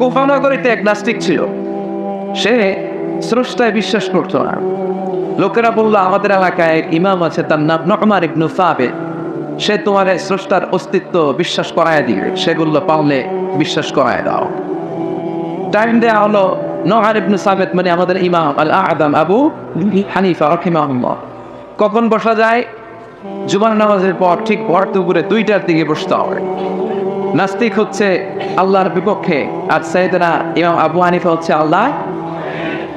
কোফানগরীতে এক নাস্তিক ছিল। সে স্রষ্টায় বিশ্বাস করতো না। লোকেরা বলল, আমাদের এলাকায় ইমাম আছে, তার নাম নকমার ইবনু সাবে। সে তোমার স্রষ্টার অস্তিত্ব বিশ্বাস করায় দিবে। সেগুলো পাওলে বিশ্বাস করায় দাও। টাইম দেওয়া হলো নহার ইবনু সাবেত মানে আমাদের ইমাম আল আদম আবু হানিফা রহিমাহুল্লাহ। কখন বসা যায়? জুমার নামাজের পর ঠিক ভর দুপুরে দুইটার দিকে বসতে হবে। নাস্তিক হচ্ছে আল্লাহর বিপক্ষে, আর সাইয়েদনা ইমাম আবু হানিফা হচ্ছে আল্লাহ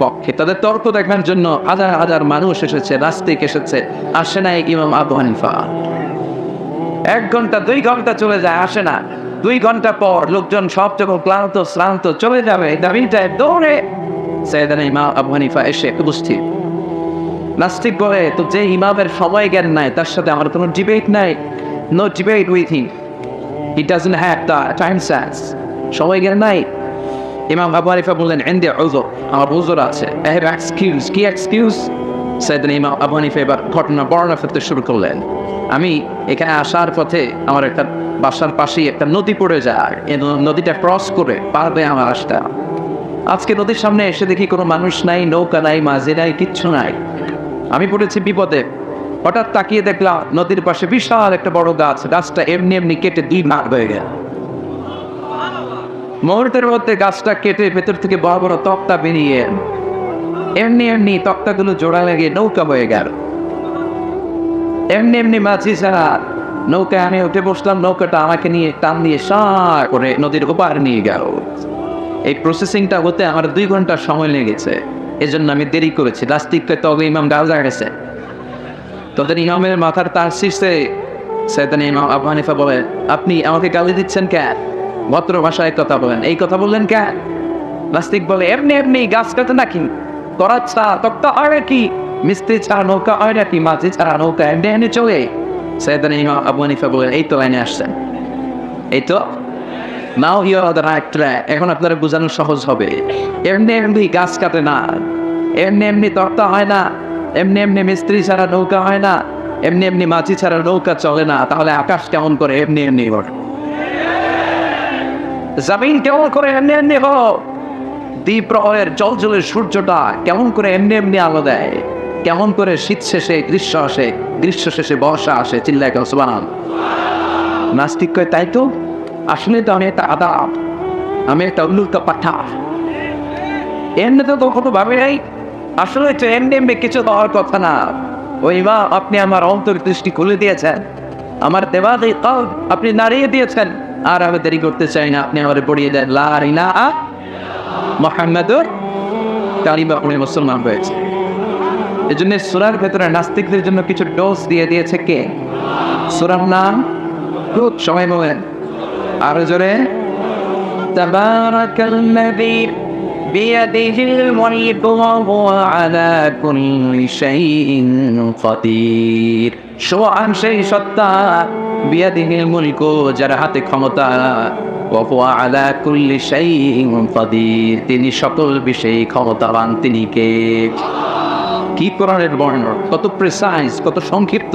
পক্ষে। তাদের তর্ক দেখার জন্য হাজার হাজার মানুষ এসেছে, নাস্তিক এসেছে, আসে না ইমাম আবু হানিফা। এক ঘণ্টা, দুই ঘণ্টা চলে যায়, আসে না। দুই ঘণ্টা পর লোকজন সব যখন ক্লান্ত, শ্রান্ত চলে যাবে দাবিটায় দৌড়ে সৈয়দানা ইমাম আবু হানিফা এসে উপস্থিত। নাস্তিক বলে, তো যে ইমামের সময় জ্ঞান নাই, তার সাথে আমার কোনো ডিবেট নাই no debate with him he doesn't have the time sense সময় জ্ঞান নাই? ইমাম আবু হানিফা বললেন এন্ডে ওজো আমার ওজোর আছে। আই হ্যাভ এক্সকিউজ কি এক্সকিউজ সেদিন ইমাম আবু হানিফা এবার ঘটনা বর্ণনা করতে শুরু করলেন। আমি এখানে আসার পথে আমার একটা বাসার পাশেই একটা নদী পড়ে যায়। এই নদীটা ক্রস করে পারবে আমার আসটা আজকে নদীর সামনে এসে দেখি কোনো মানুষ নাই, নৌকা নাই, মাঝি নাই, কিচ্ছু নাই। আমি পড়েছি বিপদে। হঠাৎ তাকিয়ে দেখলাম নদীর পাশে বিশাল একটা বড় গাছ। গাছটা এমনি এমনি কেটে দুই ভাগ হয়ে গেল। মুহূর্তের মধ্যে গাছটা কেটে ভেতর থেকে বড় বড় তক্তা বেরিয়ে। এমনি এমনি তক্তাগুলো জোড়া লেগে নৌকা হয়ে গেল। এমনি এমনি মাঝি ছাড়া নৌকায় আমি উঠে বসলাম, নৌকাটা আমাকে নিয়ে টান দিয়ে সার করে নদীর ওপার নিয়ে গেল। এই প্রসেসিংটা হতে আমার দুই ঘণ্টা সময় লেগেছে। এজন্য আমি দেরি করেছি। লাস্টিকটা তবে ইমাম গাজা গেছে। তোদের ইমামের মাথার তার শীর্ষে সৈয়দান ইমাম আবু হানিফা বলে, আপনি আমাকে গালি দিচ্ছেন কেন ভদ্র ভাষায় কথা বলেন। এই কথা বললেন কেন নাস্তিক বলে, এমনি এমনি গাছ কাটে নাকি? করা ছাড়া তক্তা হয় নাকি? মিস্ত্রি ছাড়া নৌকা হয় নাকি? মাঝি ছাড়া নৌকা এমনি এমনি চলে? সৈয়দান ইমাম আবু হানিফা বলেন এই তো লাইনে আসছেন। এই তো। নাও ইউর দ্য রাইট এখন আপনারা বোঝানো সহজ হবে। এমনি এমনি গাছ কাটে না। এমনি এমনি তক্তা হয় না। এমনি এমনি মিস্ত্রি ছাড়া নৌকা হয় না, এমনি এমনি মাছি ছাড়া নৌকা চলে না, তাহলে আকাশ কেমন করে এমনি এমনি ওঠে জামিন কেমন করে এমনি এমনি হোক দ্বীপ প্রহরের জল জলের সূর্যটা কেমন করে এমনি এমনি আলো দেয়? কেমন করে শীত শেষে, গ্রীষ্ম আসে, গ্রীষ্ম শেষে বর্ষা আসে, চিল্লায় কেউ সুবান নাস্তিক কয়, তাই তো? আসলে তো আমি একটা আদাব, আমি একটা উল্লুক্ত পাঠা। এমনি তো কখনো ভাবে নাই আসলে তো এমনি এমনি কিছু দেওয়ার কথা না ওই মা আপনি আমার অন্তর্দৃষ্টি খুলে দিয়েছেন আমার দেবাদি কল আপনি নাড়িয়ে দিয়েছেন আর আমি দেরি করতে চাই না আপনি আমার পড়িয়ে দেন লা ইলাহা মোহাম্মদুর কালিমা উনি মুসলমান হয়েছে এই জন্য সুরার ভেতরে নাস্তিকদের জন্য কিছু ডোজ দিয়ে দিয়েছে কে সুরার নাম খুব সময় বলেন আরো জোরে تبارك الذي بيده الملك وهو على كل شيء قدير সোহান সেই সত্তা বিয়াদিহিল মুলক যার হাতে ক্ষমতা وهو على كل شيء قدير তিনি সকল বিষয়ে ক্ষমতাবান তিনি কে কি কোরআনের বর্ণনা কত প্রেসাইজ কত সংক্ষিপ্ত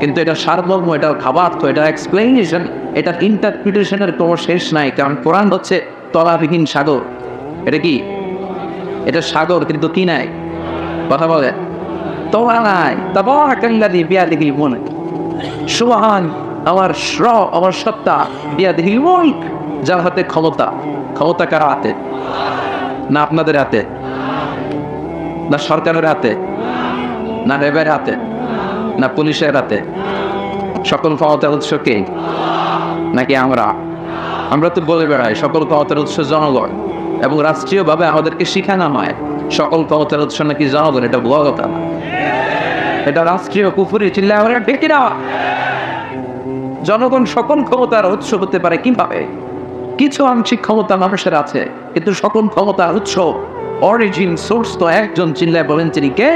কিন্তু এটা সারমর্ম এটা খাবার্থ এটা এক্সপ্লেনেশন এটার ইন্টারপ্রিটেশনের কোনো শেষ নাই কারণ কোরআন হচ্ছে তলাবিহীন সাগর এটা কি? এটা সাগর, কিন্তু কি নাই। কথা বলে। তোলা নাই। তারপর কাল্লাদি বিয়া দেখি মনে সুহান আমার শ্র আমার সত্তা বিয়া দেখি মুল্ক, যার হাতে ক্ষমতা। ক্ষমতা কার হাতে? না আপনাদের হাতে? না সরকারের হাতে? না রেবের হাতে? না পুলিশের হাতে? সকল ক্ষমতার উৎস কে? নাকি আমরা? আমরা তো বলে বেড়াই, সকল ক্ষমতার উৎস জনগণ। এবং রাষ্ট্রীয়ভাবে আমাদেরকে শিখানো হয়। সকল ক্ষমতার উৎস নাকি জনগণ, এটা ভুয়া না। এটা রাষ্ট্রীয় কুফুরি চিল্লা আমরা ডেকে না। জনগণ সকল ক্ষমতার উৎস হতে পারে কীভাবে? কিছু আংশিক ক্ষমতা মানুষের আছে, কিন্তু সকল ক্ষমতার উৎস অরিজিন সোর্স তো একজন চিল্লায় বলেন তিনি কে?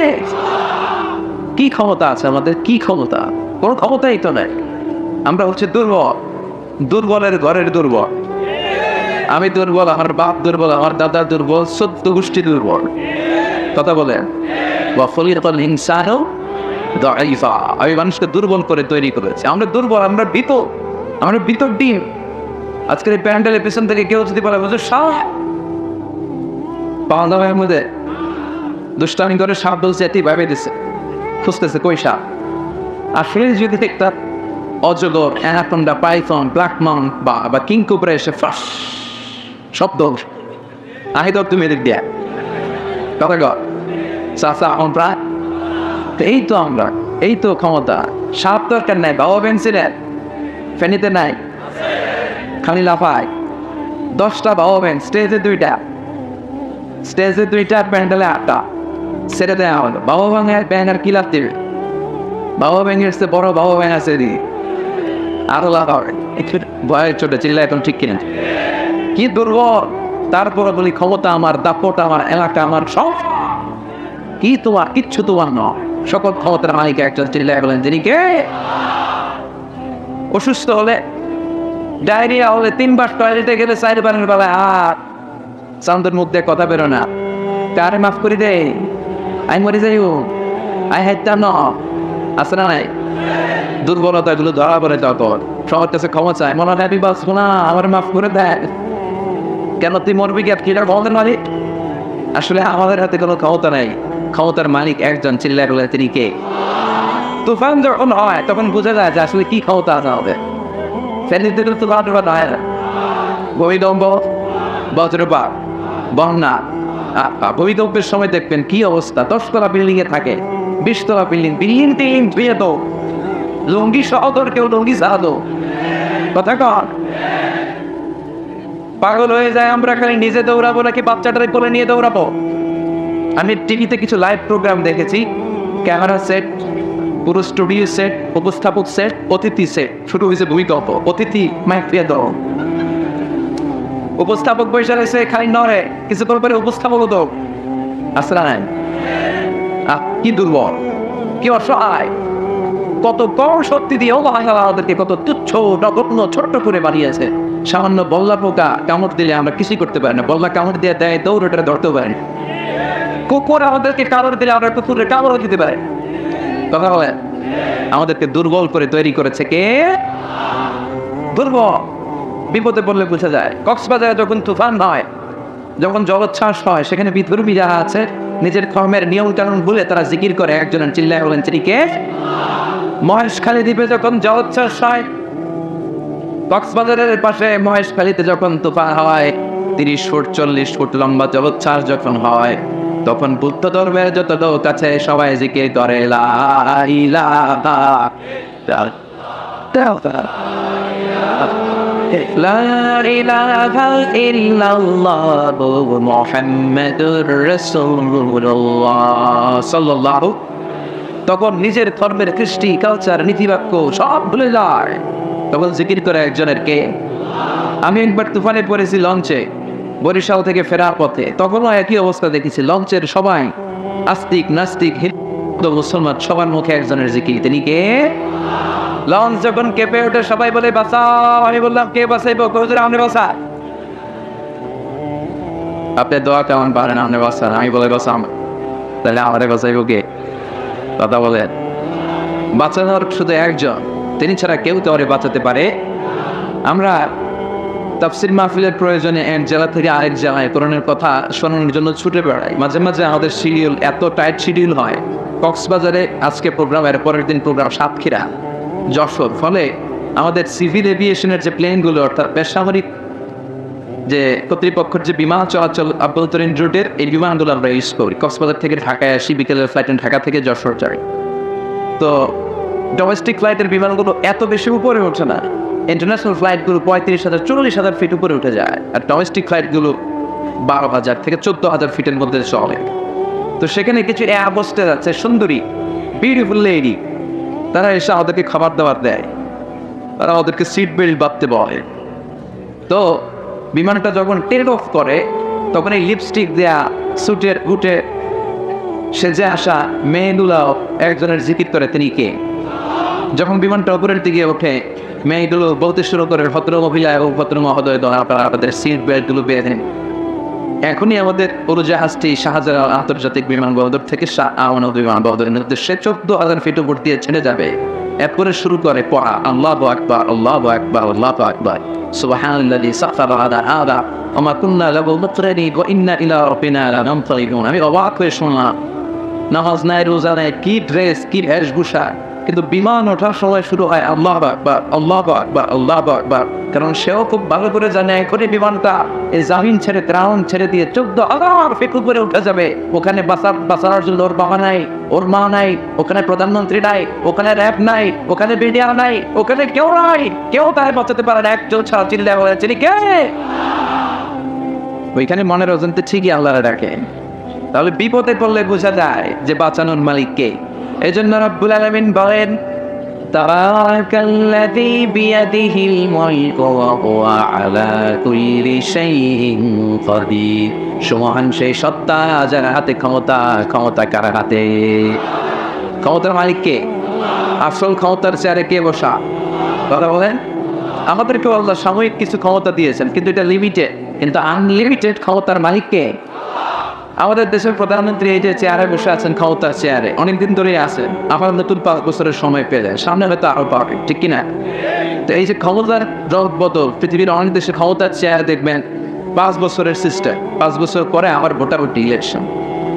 কি ক্ষমতা আছে আমাদের? কি ক্ষমতা? কোনো ক্ষমতাই তো নাই। আমরা হচ্ছে দুর্বল। দুর্বলের ঘরের দুর্বল। আমি দুর্বল, আমার বাপ দুর্বল, আমার দাদা দুর্বল সত্য গোষ্ঠী দুর্বল। কথা হিংসানো আমি মানুষকে দুর্বল করে তৈরি করেছি। আমরা দুর্বল, আমরা বিত আমরা বিতর ডিম। আজকের এই প্যান্ডেলের পেছন থেকে কেউ যদি বলে বুঝো সাপ! পাওয়া দাওয়ার মধ্যে দুষ্টামি করে সাপ বলছে, এটি ভাবে দিছে। খুঁজতেছে কই সাপ? আসলে যদি একটা অজগর, অ্যানাকন্ডা, পাইথন, ব্ল্যাক মাউন্ট বা বা কিংকুবরা এসে ফাঁস শব্দ আহি তো তুমি এদিক দিয়ে। গর চাষা আমরা এই তো আমরা, এই তো ক্ষমতা। সাপ দরকার নাই, বাবা পেন্সিলের ফেনিতে নাই। খালি লাফায়। দশটা বাবা ব্যান স্টেজে দুইটা। স্টেজে দুইটা, প্যান্ডেলে আটটা। সেটা দেওয়া হলো। বাবা ব্যাঙের ব্যাঙ আর কি দেবে? বাবা ব্যাঙের সে বড় বাবা ব্যাঙ আছে দি আরও লাভ হবে ছোট চিল্লা এখন ঠিক কিনা। কি দুর্বল? তারপরে বলি ক্ষমতা আমার, দাপট আমার, এলাকা আমার, সব। কি তোমার? কিচ্ছু তোমার ন সকল ক্ষমতার মালিক একজন চিল্লায় বলেন, যিনি কে? অসুস্থ হলে, ডায়রিয়া হলে তিনবার টয়লেটে গেলে চারবারের বেলায় আর সাউন্ডের মুখ দিয়ে কথা বেরো না। কারে মাফ করে দে। আই মরে যাইও আই হাইতাম ন। আছে না নাই? দুর্বলতা এগুলো ধরা পড়ে তখন। সবার কাছে ক্ষমা চায়। মনে হয় বাঁচবো না আমার মাফ করে দেয় কেন তুই মরবি কি? আর কিনা ক্ষমতার মালিক? আসলে আমাদের হাতে কোনো ক্ষমতা নাই। ক্ষমতার মালিক একজন চিল্লায় বলে তিনি কে? তুফান যখন হয়, তখন বোঝা যায় যে আসলে কি ক্ষমতা আছে আমাদের। ফেনীতে তো ঘটনা হয় না। বজ্রপাত, বন্যা ভূমিকম্পের সময় দেখবেন কি অবস্থা? দশতলা বিল্ডিং এ থাকে, বিশতলা বিল্ডিং বিল্ডিং টিল্ডিং ধুয়ে তো। লুঙ্গি সহদর কেউ লুঙ্গি সাহাদো কথা কর পাগল হয়ে যায়, আমরা খালি নিজে দৌড়াবো নাকি বাচ্চাটারে কোলে নিয়ে দৌড়াবো? আমি টিভিতে কিছু লাইভ প্রোগ্রাম দেখেছি ক্যামেরা সেট পুরো স্টুডিও সেট উপস্থাপক সেট অতিথি সেট শুরু হয়েছে ভূমিকম্প, অতিথি মাইক দিয়ে উপস্থাপক বসে রয়েছে, খালি নড়ে, কিছুক্ষণ পরে উপস্থাপক তো আসলে নাই কি দুর্বল, কি অসহায়, কত কম শক্তি দিয়ে আমাদেরকে কত তুচ্ছ, নগণ্য, ছোট্ট করে বানিয়েছে। সামান্য বল্লা পোকা কামড় দিলে আমরা কিছুই করতে পারি না। বল্লা কামড় দিয়ে দেয় দৌড়টা ধরতে পারি কুকুর আমাদেরকে কামড় দিলে আমরা কুকুরের কামড়ও দিতে পারি কথা বলে? আমাদেরকে দুর্বল করে তৈরি করেছে কে? দুর্বল। বিপদে পড়লে বোঝা যায়। কক্সবাজারে যখন তুফান হয়, যখন জলোচ্ছ্বাস হয়, সেখানে বিধর্মী যারা আছে। নিজের কর্মের নিয়ম কানুন ভুলে তারা জিকির করে, একজনের চিল্লায় বলেন তিনি কে মহেশখালী দ্বীপে যখন জলোচ্ছ্বাস হয় কক্সবাজারের পাশে মহেশখালীতে যখন তুফান হয়, তিরিশ ফুট, চল্লিশ ফুট লম্বা জলোচ্ছ্বাস যখন হয়, তখন বুদ্ধ ধর্মের যত লোক আছে, সবাই জিকে করে তখন নিজের ধর্মের কৃষ্টি কালচার নীতিবাক্য সব ভুলে যায়। তখন জিকির করে একজনের কে আমি একবার তুফানে পড়েছি লঞ্চে, বরিশাল থেকে ফেরার পথে। তখনও একই অবস্থা দেখেছি, লঞ্চের সবাই আস্তিক, নাস্তিক, হিন্দু মুসলমান, সবার মুখে একজনের জিকির। তিনি কে? লঞ্চ যখন কেঁপে ওঠে, সবাই বলে, বাঁচাও। আমি বললাম, কে বাঁচাইবো? বাঁচা। আপনি দোয়া কেমন পারেন আপনি বাঁচান আমি বলে তাহলে আমারে বাঁচাইবো কে? কথা বলেন। বাঁচানোর শুধু একজন। তিনি ছাড়া কেউ তো বাঁচাতে পারে। আমরা তাফসির মাহফিলের প্রয়োজনে এক জেলা থেকে আরেক জেলায় কোরআনের কথা শোনানোর জন্য ছুটে বেড়াই। মাঝে মাঝে আমাদের শিডিউল এত টাইট শিডিউল হয়। কক্সবাজারে আজকে প্রোগ্রাম এর পরের দিন প্রোগ্রাম সাতক্ষীরা, যশোর। ফলে আমাদের সিভিল এভিয়েশনের যে প্লেনগুলো অর্থাৎ বেসামরিক যে কর্তৃপক্ষের যে বিমান চলাচল আভ্যন্তরীণ রুটের, এই বিমানগুলো আমরা ইউজ করি। কক্সবাজার থেকে ঢাকায় আসি, বিকেলের ফ্লাইটে ঢাকা থেকে যশোর যাই। তো ডোমেস্টিক ফ্লাইটের বিমানগুলো এত বেশি উপরে ওঠে না। ইন্টারন্যাশনাল ফ্লাইটগুলো পঁয়ত্রিশ হাজার, চল্লিশ হাজার ফিট উপরে উঠে যায়। আর ডোমেস্টিক ফ্লাইটগুলো বারো হাজার থেকে চোদ্দ হাজার ফিটের মধ্যে চলে। তো সেখানে কিছু অ্যাবস্টে আছে, সুন্দরী বিউটিফুল লেডি তারা এসে আমাদেরকে খাবার দাবার দেয়। তারা আমাদেরকে সিট বেল্ট বাঁধতে বলে। তো বিমানটা যখন টেক অফ করে, তখন এই লিপস্টিক দেয়া সুটের উঠে সেজে আসা মেয়েগুলাও একজনের জিকির করে, তিনি কে? যখন বিমানটা উপরের দিকে ওঠে, মেয়েগুলো বলতে শুরু করে ভদ্র মহিলা এবং ভদ্র মহোদয় আপনারা আপনাদের সিট বেল্টগুলো বেঁধেন এখনই আমাদের উড়োজাহাজটি শাহজালাল আন্তর্জাতিক বিমানবন্দর থেকে শাহ আমানত বিমানবন্দরের উদ্দেশ্যে চোদ্দ হাজার ফিট উপর দিয়ে ছেড়ে যাবে। এরপরে শুরু করে পড়া, আল্লাহ আকবার আল্লাহ আকবার আল্লাহ আকবার আমি অবাক হয়ে শুনলাম কি ড্রেস কি বেশভূষা কিন্তু বিমান ওঠার সময় শুরু হয় আল্লাহ আকবার আল্লাহ আকবার আল্লাহ আকবার। কারণ সেও খুব ভালো করে জানে এখনই বিমানটা এই জামিন ছেড়ে ত্রাউন ছেড়ে দিয়ে চোদ্দ আবার ফেকু করে উঠে যাবে। ওখানে বাঁচার বাঁচানোর জন্য ওর বাবা নাই, ওর মা নাই, ওখানে প্রধানমন্ত্রী নাই, ওখানে র্যাব নাই, ওখানে মিডিয়া নাই, ওখানে কেউ নাই, কেউ তাই বাঁচাতে পারে না, একজন ছাড়া চিল্লা বলে, চিনি কে? ওইখানে মনের অজন্তে ঠিকই আল্লাহ ডাকে। তাহলে বিপদে পড়লে বোঝা যায় যে বাঁচানোর মালিক কে। এই জন্য রব্বুল আলমিন বলেন تبارك الذي بيده الملك وهو على كل شيء قدير সমান সেই সত্তা যার হাতে ক্ষমতা ক্ষমতা কার হাতে ক্ষমতার মালিক কে আসল ক্ষমতার চেয়ারে কে বসা কথা বলেন আমাদেরকে আল্লাহ সাময়িক কিছু ক্ষমতা দিয়েছেন কিন্তু এটা লিমিটেড কিন্তু আনলিমিটেড ক্ষমতার মালিক কে আমাদের দেশের প্রধানমন্ত্রী এই যে চেয়ারে বসে আছেন, ক্ষমতার চেয়ারে, অনেকদিন ধরেই আছেন আবার নতুন পাঁচ বছরের সময় পেয়ে যায় সামনে হয়তো আরও পাবে, ঠিক কিনা? তো এই যে ক্ষমতার রদ বদল পৃথিবীর অনেক দেশে ক্ষমতার চেয়ার দেখবেন পাঁচ বছরের সিস্টেম পাঁচ বছর পরে আবার ভোটাভুটি ইলেকশন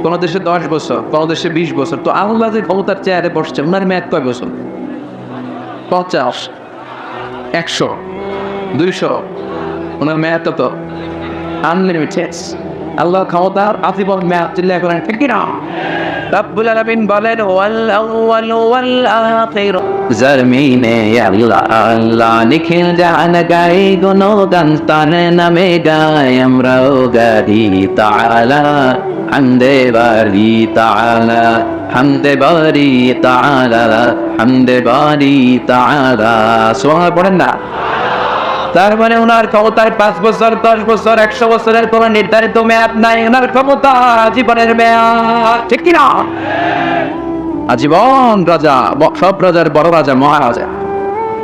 কোন দেশে দশ বছর, কোন দেশে বিশ বছর। তো আল্লাহ যে ক্ষমতার চেয়ারে বসছে ওনার মেয়াদ কয় বছর? পঞ্চাশ, একশো, দুইশো ওনার মেয়াদ তো আনলিমিটেড আল্লাহ ক্ষমতার আজীবন মেয়াদ চিল্লা করেন, ঠিক কিনা? রব্বুল আলামিন বলেন, ওয়াল আউয়াল ওয়াল আখির। জরমিনে আল্লাহ নিখিল জাহান গাই গুনো গান তার নামে গায় আমরাও গাড়ি তাআলা। হামদে বারি তাআলা, হামদে বারি তাআলা, হামদে বারি তাআলা। পড়েন না? তার মানে ওনার ক্ষমতায় পাঁচ বছর, দশ বছর, একশো বছরের কোন নির্ধারিত মেয়াদ নাই। ওনার ক্ষমতা জীবনের মেয়াদ। ঠিক কিনা? আজীবন রাজা সব রাজার বড় রাজা, মহারাজা।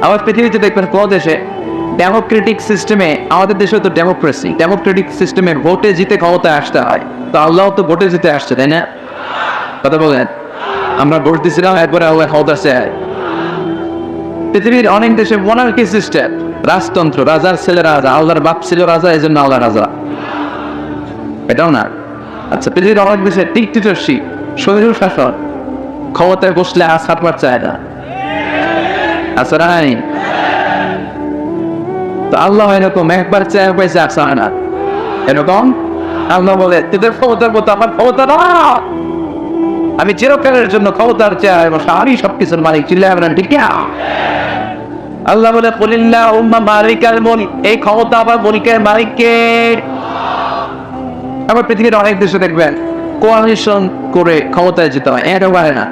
আবার পৃথিবীতে দেখবেন কোন দেশে ডেমোক্রেটিক সিস্টেমে আমাদের দেশে তো ডেমোক্রেসি ডেমোক্রেটিক সিস্টেমে ভোটে জিতে ক্ষমতায় আসতে হয়। তো আল্লাহ তো ভোটে জিতে আসছে, তাই না? কথা বলেন। আমরা ভোট দিছিলাম একবারে আল্লাহ ক্ষমতা চাই পৃথিবীর অনেক দেশে মোনার্কি সিস্টেম রাজতন্ত্র, রাজার ছেলে রাজা, আল্লাহর বাপ ছিল রাজা এই জন্য আল্লাহ রাজা। এটাও না। আচ্ছা পৃথিবীর অনেক দেশে ডিকটেটরশিপ শরীর শাসন, ক্ষমতায় বসলে আজ হাঁটবার চায় না। আচ্ছা নাই? তো আল্লাহ এরকম একবার চায় পাইছে আসা হয় না। এরকম? আল্লাহ বলে, তোদের ক্ষমতার মতো আমার ক্ষমতা না। আমি চিরকালের জন্য ক্ষমতার চেয়ার এবং আমি সবকিছুর মালিক বলেন, ঠিক না? আল্লাহ বলে কলিল্লা উম্মা মালিকাল মুলক। এই ক্ষমতা আবার মুলকের মালিককে। আবার পৃথিবীর অনেক দেশে দেখবেন কোয়ালিশন করে ক্ষমতায় যেতে হয়। এটা পারে না।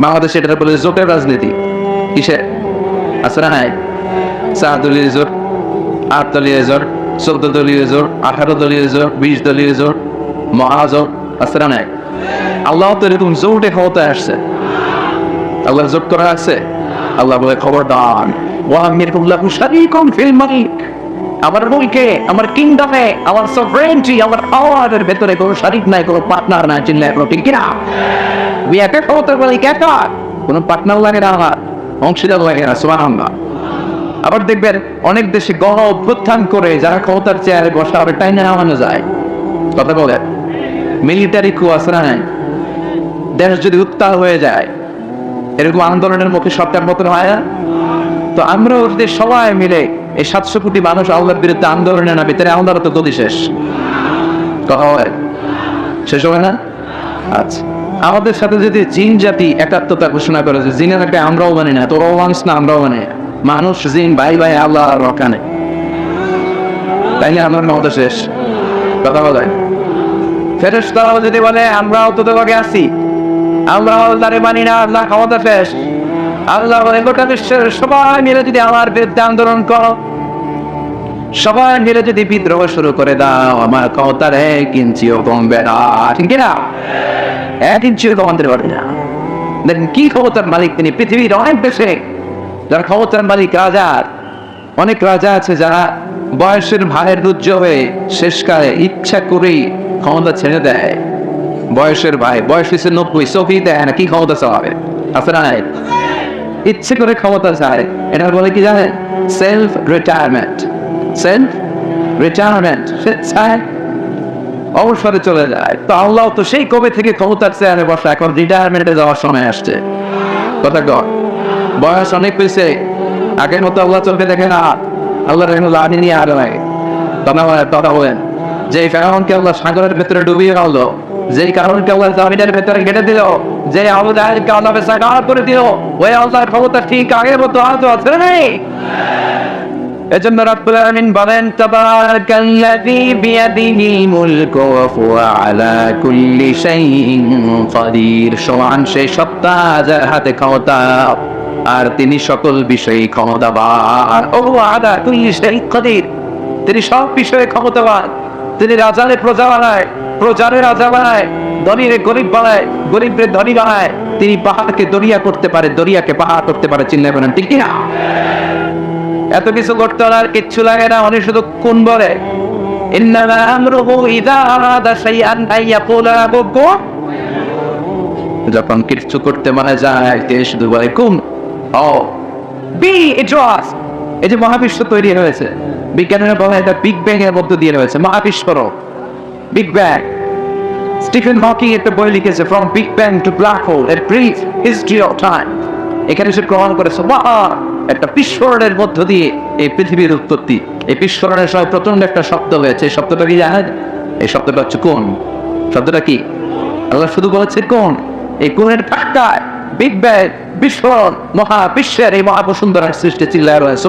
বাংলাদেশে এটা বলে জোটের রাজনীতি। কিসে আছে না নাই? চার দলীয় জোট, আট দলীয় জোট, চোদ্দ দলীয় জোট, আঠারো দলীয় জোট, বিশ দলীয় জোট, মহাজোট, আছে না নাই? আল্লাহ তো এরকম জোটে ক্ষমতায় আসছে। আল্লাহ জোট করা আছে? আল্লাহ বলে খবরদার। ওয়ামিরুল্লাহু শারীকুম ফিল মালিক। আমার মুলকে, আমার কিংডমে, আমার সভরেন্টি আমার পাওয়ারের ভেতরে কোনো শারিক নাই, কোনো পার্টনার নাই, চিল্লায় কোনো ঠিক কিনা? আমি একা ক্ষমতার মালিক একা কোনো পার্টনার লাগে না আমার, অংশীদার লাগে না, সুবহানাল্লাহ। আবার দেখবেন অনেক দেশে গণ অভ্যুত্থান করে যারা ক্ষমতার চেয়ারে বসা হবে টাইনে নামানো যায়। কথা বলে মিলিটারি কু না নাই? দেশ যদি উত্তাল হয়ে যায় এরকম আন্দোলনের মুখে সরকার মতন হয় না তো আমরা যদি সবাই মিলে এই সাতশো কোটি মানুষ আল্লাহর বিরুদ্ধে আন্দোলনে নামে, তাহলে আমাদের তো গতি শেষ। কথা হয়। শেষ হবে না? আচ্ছা। আমাদের সাথে যদি জিন জাতি একাত্মতা ঘোষণা করে যে জিনের একটা আমরাও মানি না তোরাও মানিস না, আমরাও মানি। মানুষ, জিন, ভাই ভাই, আল্লাহ রকানে তাইলে আমার মতো শেষ। কথা বলে ফেরেশতারাও যদি বলে, আমরাও তো তোমাকে আছি। আমরা আল্লাহরে মানি না, আল্লাহ ক্ষমতা শেষ। আল্লাহ বিশ্বের সবাই মিলে যদি আমার বিরুদ্ধে আন্দোলন করো, সবাই মিলে যদি বিদ্রোহ শুরু করে দাও, আমার ক্ষমতার এক ইঞ্চিও কমবে না। ঠিক না এক ইঞ্চিও কমাতে পারবে না। দেখেন কি ক্ষমতার মালিক তিনি, পৃথিবীর অনেক দেশে। যারা ক্ষমতার মালিক রাজার অনেক রাজা আছে যারা বয়সের ভাইয়ের রুজ্জ হয়ে শেষকালে ইচ্ছা করেই ক্ষমতা ছেড়ে দেয়। বয়সের ভাই, বয়স হয়েছে নব্বই, চোখেই দেয় না, কি ক্ষমতা চালাবে আছে না ইচ্ছে করে ক্ষমতা চায়। এটা বলে কি জানেন? সেলফ রিটায়ারমেন্ট সেলফ রিটায়ারমেন্ট সে চায়, অবসরে চলে যায়। তো আল্লাহ তো সেই কবে থেকে ক্ষমতার চেয়ারে বসা, এখন রিটায়ারমেন্টে যাওয়ার সময় আসছে। কথা কর বয়স অনেক হয়েছে আগের মতো আল্লাহ চলবে দেখে না। আল্লাহ এখন লাঠি নিয়ে আর নাই কথা বলেন যে কারণকে আল্লাহ সাগরের ভেতরে ডুবিয়ে গেল যেই কারণকে আল্লাহ জামিনের ভেতরে কেটে দিল যে আল্লাহকে আল্লাহ সাগার করে দিল ওই আল্লাহর ক্ষমতা ঠিক আগের মতো আজও আছে নেই? এজন্য রাব্বুল আলামিন বলেন, তাবারাকাল্লাযী বিয়াদিহিল মুলকু ওয়া হুয়া আলা কুল্লি শাইইন কাদির। সমান সেই সত্তা যার হাতে ক্ষমতা, আর তিনি সকল বিষয়ে ক্ষমতাবান। ও আলা কুল্লি শাইইন কাদির। তিনি সব বিষয়ে ক্ষমতাবান। তিনি রাজারে প্রজা বানায় প্রজারে রাজা বানায়, ধনীরে গরিব বানায়, গরিবরে ধনী বানায়। তিনি পাহাড়কে দরিয়া করতে পারে, দরিয়াকে পাহাড় করতে পারে চিল্লাই বলেন, ঠিক কিনা? এত কিছু করতে আর কিচ্ছু লাগে না উনি শুধু কোন বলে। যখন করতে মানে যায় শুধু বলে ও, বি ইট ওয়াজ এই যে মহাবিশ্ব তৈরি হয়েছে। বিজ্ঞানীরা বলে এটা বিগ ব্যাং এর মধ্যে দিয়ে রয়েছে। মহাবিশ্বর বিগ ব্যাং স্টিফেন হকিং একটা বই লিখেছে from big bang to black hole a brief history of time এখানে সে প্রমাণ করেছে একটা বিস্ফোরণের মধ্য দিয়ে এই পৃথিবীর উৎপত্তি। এই বিস্ফোরণের সময় প্রচণ্ড একটা শব্দ হয়েছে। এই শব্দটা কি জানেন? এই শব্দটা হচ্ছে কোন? শব্দটা কি? আল্লাহ শুধু বলেছে কোন? এই কোনের ঠাক্কায় বিগ ব্যাং বিস্ফোরণ মহা বিশ্বের এই মহাবসুন্দরের সৃষ্টি চিল্লায় রয়েছে।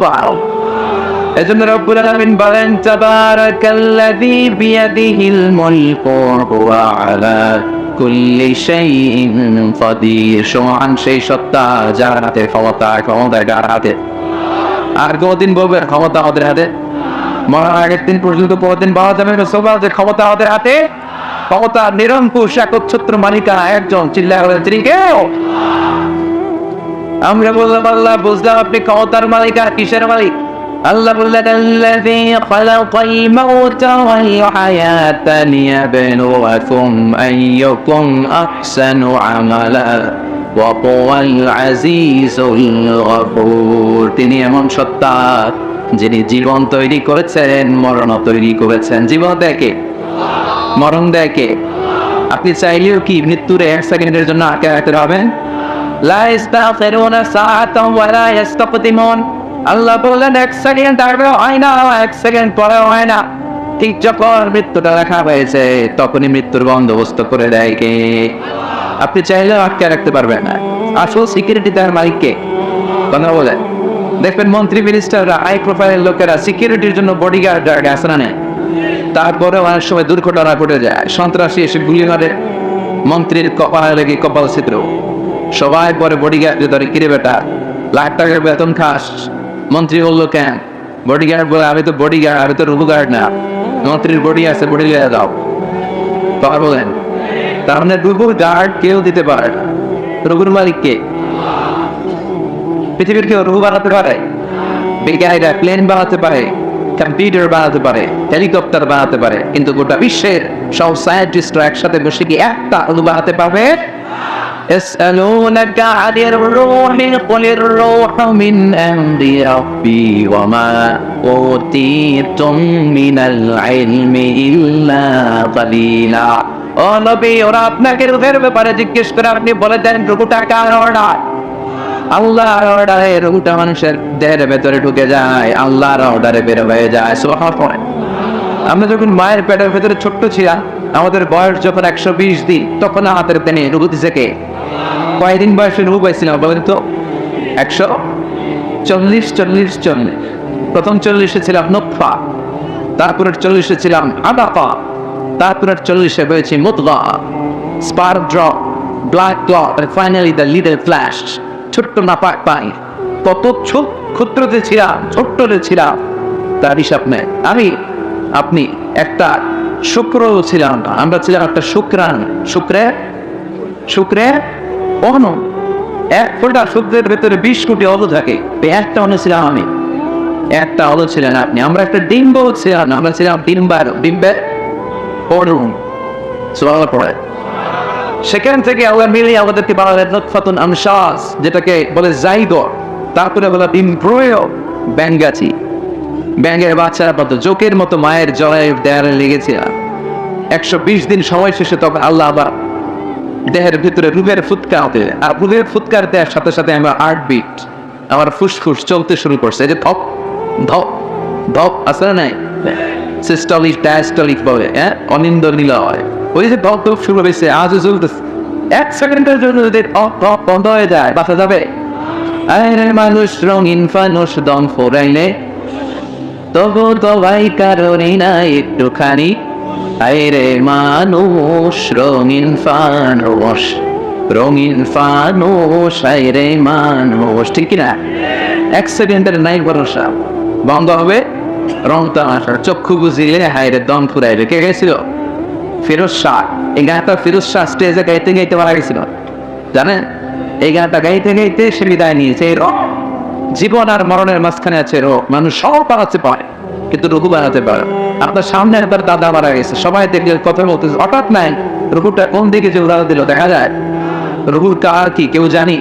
এজন্য রব্বুল আলামিন বলেন, তাবারাকাল্লাযী বিয়াদিহিল মুলকু ওয়া আলা কুল্লি শাইইন কাদির। সমান সেই সত্তা যার হাতে ক্ষমতা ক্ষমতা যার হাতে? আর কোনদিন বলবে ক্ষমতা আমাদের হাতে? মরার আগের দিন পর্যন্ত কোনদিন পাওয়া যাবে না। সবার যে ক্ষমতা আমাদের হাতে? ক্ষমতা নিরঙ্কুশ একচ্ছত্র মালিকা একজন চিল্লা হলেন তিনি কেউ? আমরা বললাম, আল্লাহ, বুঝলাম আপনি ক্ষমতার মালিক কিসের মালিক? আল্লাহ বললেন, আল্লাযী খালাকাল মাউতা ওয়াল أيكم أحسن عملا আহসানু العزيز الغفور تني من গফুর। তিনি এমন সত্তা যিনি জীবন তৈরি করেছেন, মরণ তৈরি করেছেন। জীবন দেখে মরণ দেখে আপনি চাইলেও কি মৃত্যুর এক সেকেন্ডের জন্য আটকে রাখতে হবে? লা ইস্তাগফিরুনা সাআতাম ওয়া লা মন আল্লাহ বললেন, এক সেকেন্ড আগে হয় না, এক সেকেন্ড পরে হয় না। ঠিক যখন মৃত্যুটা লেখা হয়েছে, তখনই মৃত্যুর বন্দোবস্ত করে দেয় কে? আপনি চাইলেও আটকে রাখতে পারবেন না। আসল সিকিউরিটি তার মালিককে। কথা বলেন দেখবেন, মন্ত্রী মিনিস্টাররা হাই প্রোফাইলের লোকেরা সিকিউরিটির জন্য বডিগার্ড আছে না তারপরে অনেক সময় দুর্ঘটনা ঘটে যায়, সন্ত্রাসী এসে গুলি মারে, মন্ত্রীর কপালে লেগে কপাল ছিদ্র। সবাই পরে বডিগার্ড ধরে, কিরে বেটা, লাখ টাকার বেতন খাস মন্ত্রী বলল কেন? বডিগার্ড বলে, আমি তো বডিগার্ড আমি তো রুবু গার্ড না। মন্ত্রীর বডি আছে বডি লিয়ে দাও। তখন বলেন, তার মানে রুবু গার্ড কেউ দিতে পারে রুবুর মালিক কে? পৃথিবীর কেউ রুবু বানাতে পারে? বিজ্ঞানীরা প্লেন বানাতে পারে কম্পিউটার বানাতে পারে হেলিকপ্টার বানাতে পারে, কিন্তু গোটা বিশ্বের সব সায়েন্টিস্টরা একসাথে বসে কি একটা আলু বানাতে পারবে? يسألونك عن الروح قل الروح من أمر ربي وما أوتيتم من العلم إلا قليلا ও নবী ওরা আপনাকে রূপের ব্যাপারে জিজ্ঞেস করে আপনি বলে দেন রুকুটা কার অর্ডার আল্লাহর অর্ডারে রুহুটা মানুষের দেহের ভেতরে ঢুকে যায় আল্লাহর অর্ডারে বের হয়ে যায় সোহার পরে আমরা যখন মায়ের পেটের ভেতরে ছোট্ট ছিলাম আমাদের বয়স যখন একশো বিশ দিন, তখন হাতের রুহু দিছে কে? কয়দিন বয়সে রুহু পাইছিলাম বলেন তো? একশো চল্লিশ চল্লিশ চল্লিশ। প্রথম চল্লিশে ছিলাম নফা তারপরে চল্লিশে ছিলাম আদাফা তারপরে চল্লিশে হয়েছি মুতগা spare drop black clot finally the little flash ছোট্ট নাপাক পাই কত ছোট ক্ষুদ্রতে ছিলাম ছোট্টতে ছিলাম। তার হিসাব নেই আমি, আপনি, একটা শুক্র ছিলাম না আমরা ছিলাম একটা শুক্রাণ। শুক্রে? শুক্রে? অন এক ফোটা শুক্রের ভেতরে বিশ কোটি অল থাকে। একটা অন্য ছিলাম আমি। একটা অল ছিলেন আপনি। আমরা একটা ডিম্ব ছিলাম। আমরা ছিলাম ডিম্বার ডিম্বের পড়ুন সোয়াল পড়ে। সেখান থেকে আল্লাহ মিলিয়ে আমাদেরকে বানালেন নৎফাতুন আমশাস, যেটাকে বলে জাইগর তারপরে বলে ইমপ্রয় ব্যাঙ্গাচি। ব্যাঙ্গের বাচ্চারা মতো জোকের মতো মায়ের জলায় দেয়ালে লেগেছে। একশো বিশ দিন সময় শেষে তখন আল্লাহ আবার দেহের ভিতরে রুবের ফুৎকার হতে আর রুবের ফুৎকার দেওয়ার সাথে সাথে আমার আর্ট বিট আমার ফুসফুস চলতে শুরু করছে। যে ধপ ধপ ধপ না নাই? সিস্টলিক ডায়াস্টলিক বলে হ্যাঁ? অনিন্দ নিলয় ওই যে ধপ ধপ শুরু হয়েছে, আজও চলতেছে এক সেকেন্ডের জন্য যদি ধপ ধপ বন্ধ হয়ে যায়, বাঁচা যাবে? আরে মানুষ রঙিন ফানুষ, দম ফোরাইলে তবু তো ভাই কারণে না একটুখানি। আরে মানুষ, রঙিন ফানুষ রঙিন ফানুষ আরে মানুষ। ঠিক না এক সেকেন্ডের নাই ভরসা। বন্ধ হবে। রং তামাশা চক্ষু বুঝিলে হাইরে দম ফুরাইলে কে গেছিল ফিরোজ শাহ। এই গানটা ফিরোজ শাহ স্টেজে গাইতে গাইতে মারা গেছিল। জানেন? এই গানটা গাইতে গাইতে সে বিদায় নিয়েছে। এই রক জীবন আর মরণের মাঝখানে আছে রোগ। মানুষ সব বানাতে পারে, কিন্তু রঘু বানাতে পারে আপনার সামনে একবার দাদা মারা গেছে। সবাই দেখলে কথা বলতেছে, হঠাৎ নাই, রঘুটা কোন দিকে যে উদাহরণ দিল? দেখা যায়, রঘুর কার কি, কেউ জানি?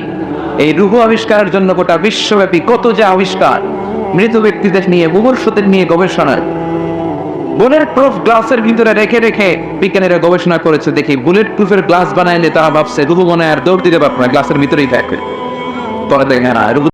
এই রুহু আবিষ্কারের জন্য গোটা বিশ্বব্যাপী কত যে আবিষ্কার। মৃত ব্যক্তিদের নিয়ে, মুমূর্ষদের নিয়ে গবেষণা। বুলেট প্রুফ গ্লাসের ভিতরে রেখে রেখে বিজ্ঞানীরা গবেষণা করেছে। দেখি, বুলেট প্রুফের গ্লাস বানাইলে তারা ভাবছে রুহু মনে আর দৌড় দিতে পারবে না, গ্লাসের ভিতরেই থাকবে। পরে দেখে না